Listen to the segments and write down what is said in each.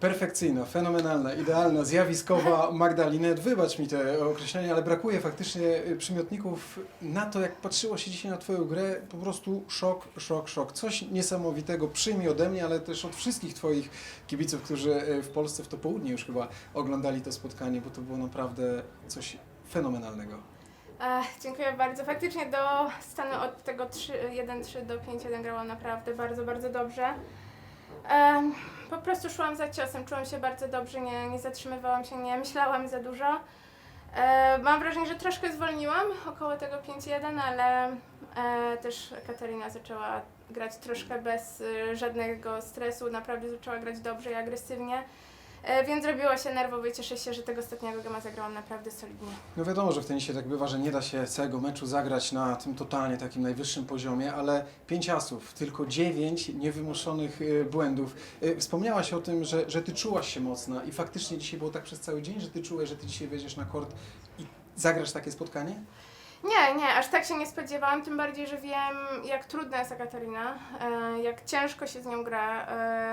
Perfekcyjna, fenomenalna, idealna, zjawiskowa Magdalinet. Wybacz mi te określenia, ale brakuje faktycznie y, przymiotników na to, jak patrzyło się dzisiaj na Twoją grę. Po prostu szok, szok, szok. Coś niesamowitego. Przyjmij ode mnie, ale też od wszystkich Twoich kibiców, którzy y, w Polsce w to południe już chyba oglądali to spotkanie, bo to było naprawdę coś fenomenalnego. Dziękuję bardzo. Faktycznie do stanu od tego 3 1-3 do 5-1 grałam naprawdę bardzo, bardzo dobrze. Po prostu szłam za ciosem, czułam się bardzo dobrze, nie, nie zatrzymywałam się, nie myślałam za dużo. E, mam wrażenie, że troszkę zwolniłam około tego 5-1, ale e, też Katarina zaczęła grać troszkę bez e, żadnego stresu, naprawdę zaczęła grać dobrze i agresywnie. E, więc robiło się nerwowo i cieszę się, że tego ostatniego gama zagrałam naprawdę solidnie. No wiadomo, że w tenisie tak bywa, że nie da się całego meczu zagrać na tym totalnie takim najwyższym poziomie, ale pięć asów, tylko dziewięć niewymuszonych y, błędów. Y, Wspomniałaś o tym, że, że ty czułaś się mocna i faktycznie dzisiaj było tak przez cały dzień, że ty czułeś, że ty dzisiaj wejdziesz na kort i zagrasz takie spotkanie? Nie, nie, aż tak się nie spodziewałam, tym bardziej, że wiem, jak trudna jest Katarina, e, jak ciężko się z nią gra. E,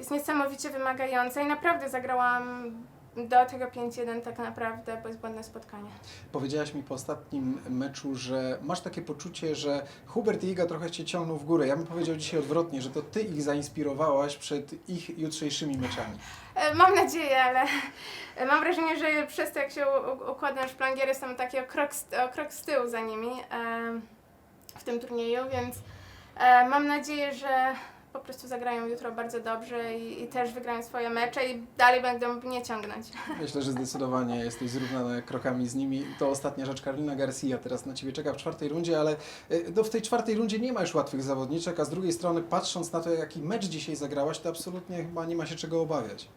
jest niesamowicie wymagająca i naprawdę zagrałam do tego 5-1 tak naprawdę bezbłędne spotkanie. Powiedziałaś mi po ostatnim meczu, że masz takie poczucie, że Hubert i Iga trochę cię ciągną w górę. Ja bym powiedział dzisiaj odwrotnie, że to ty ich zainspirowałaś przed ich jutrzejszymi meczami. E, Mam nadzieję, ale mam wrażenie, że przez to jak się układam szplangiery, jestem taki o krok, z- o krok z tyłu za nimi e, w tym turnieju, więc e, mam nadzieję, że po prostu zagrają jutro bardzo dobrze i, i też wygrają swoje mecze i dalej będą mnie ciągnąć. Myślę, że zdecydowanie jesteś zrównana krokami z nimi. To ostatnia rzecz. Karolina Garcia teraz na Ciebie czeka w czwartej rundzie, ale y, no, w tej czwartej rundzie nie ma już łatwych zawodniczek, a z drugiej strony patrząc na to, jaki mecz dzisiaj zagrałaś, to absolutnie chyba nie ma się czego obawiać.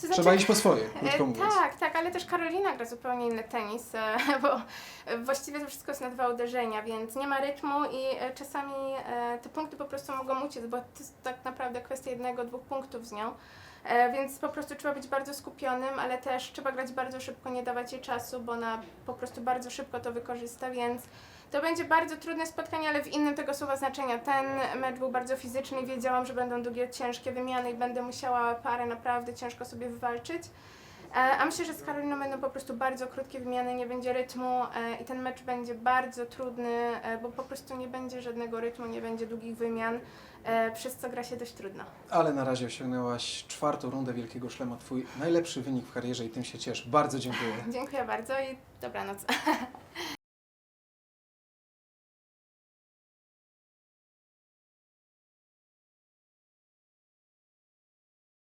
To Trzeba iść po swoje, E, krótko mówiąc. Tak, tak, ale też Karolina gra zupełnie inny tenis, e, bo właściwie to wszystko jest na dwa uderzenia, więc nie ma rytmu i e, czasami te punkty po prostu mogą uciec, bo to jest tak naprawdę kwestia jednego, dwóch punktów z nią. E, Więc po prostu trzeba być bardzo skupionym, ale też trzeba grać bardzo szybko, nie dawać jej czasu, bo ona po prostu bardzo szybko to wykorzysta, więc to będzie bardzo trudne spotkanie, ale w innym tego słowa znaczenia. Ten mecz był bardzo fizyczny i wiedziałam, że będą długie, ciężkie wymiany i będę musiała parę naprawdę ciężko sobie wywalczyć. E, A myślę, że z Karoliną będą po prostu bardzo krótkie wymiany, nie będzie rytmu e, i ten mecz będzie bardzo trudny, e, bo po prostu nie będzie żadnego rytmu, nie będzie długich wymian, przez co gra się dość trudno. Ale na razie osiągnęłaś czwartą rundę Wielkiego Szlema, Twój najlepszy wynik w karierze i tym się cieszę. Bardzo dziękuję. Dziękuję bardzo i dobranoc.